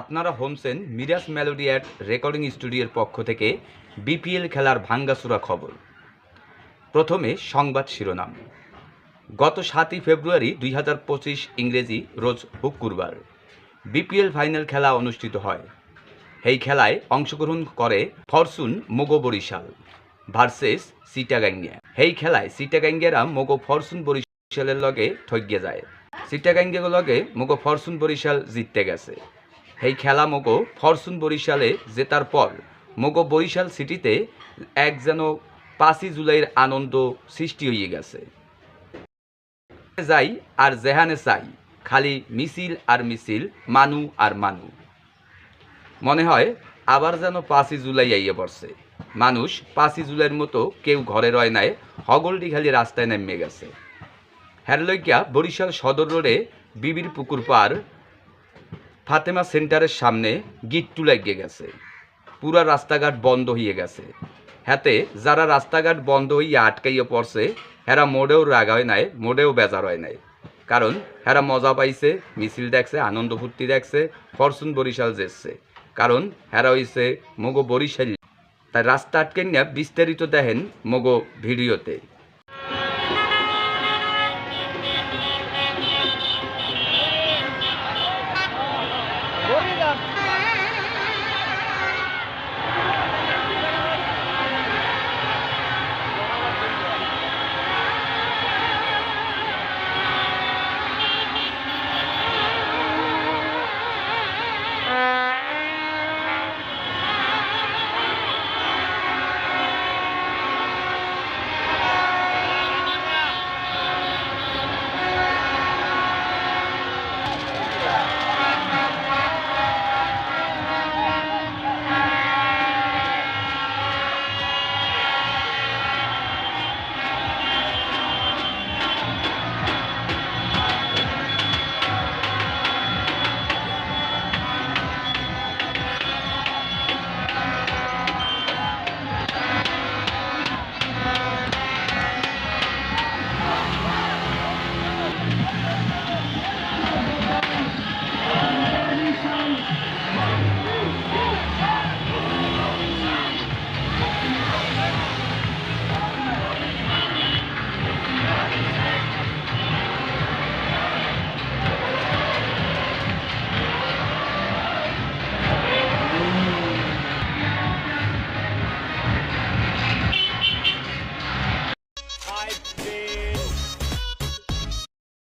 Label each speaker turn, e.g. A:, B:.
A: আপনারা হোমসেন Miraj melody at recording স্টুডিওর পক্ষ থেকে বিপিএল খেলার ভাঙ্গাচুরা খবর। প্রথমে সংবাদ শিরোনাম। গত সাতই ফেব্রুয়ারি দুই হাজার পঁচিশ ইংরেজি রোজ শুক্রবার বিপিএল ফাইনাল খেলা অনুষ্ঠিত হয়। এই খেলায় অংশগ্রহণ করে ফরচুন মোগো বরিশাল ভার্সেস সিটাগাঙ্গিয়া। এই খেলায় সিটাগাঙ্গিয়ারা মোগো ফরচুন বরিশালের লগে ঠগিয়ে যায়। সিটাগাঙ্গিয়া লগে মোগো ফরচুন বরিশাল জিততে গেছে। এই খেলা মোগো ফরচুন বরিশালে জেতার পর, মোগো বরিশাল সিটিতে এক যেন পাঁচই জুলাইয়ের আনন্দ সৃষ্টি হয়ে গেছে। যাই আর জেহানে চাই, খালি মিছিল আর মিছিল, মানু আর মানু। মনে হয় আবার যেন পাঁচই জুলাই আইয়ে পড়ছে। মানুষ পাঁচই জুলাইয়ের মতো কেউ ঘরে রয় নাই হগলডি খালি রাস্তায় নেমে গেছে। হ্যারলইকিয়া বরিশাল সদর রোডে বিবির পুকুর পার ফাতেমা সেন্টারের সামনে গিট্টু লাগিয়ে গেছে। পুরা রাস্তাঘাট বন্ধ হয়ে গেছে। হাতে যারা রাস্তাঘাট বন্ধ হইয়া আটকাইয়া পড়ছে, হেরা মোড়েও রাগ হয় নাই মোড়েও বেজার হয় নাই। কারণ হেরা মজা পাইছে, মিছিল দেখছে, আনন্দ ফুর্তি দেখছে, ফরচুন বরিশাল যেচ্ছে কারণ হেরা হইছে মগো বরিশাল। তাই রাস্তা আটকে নিয়ে বিস্তারিত দেখেন মগো ভিডিওতে।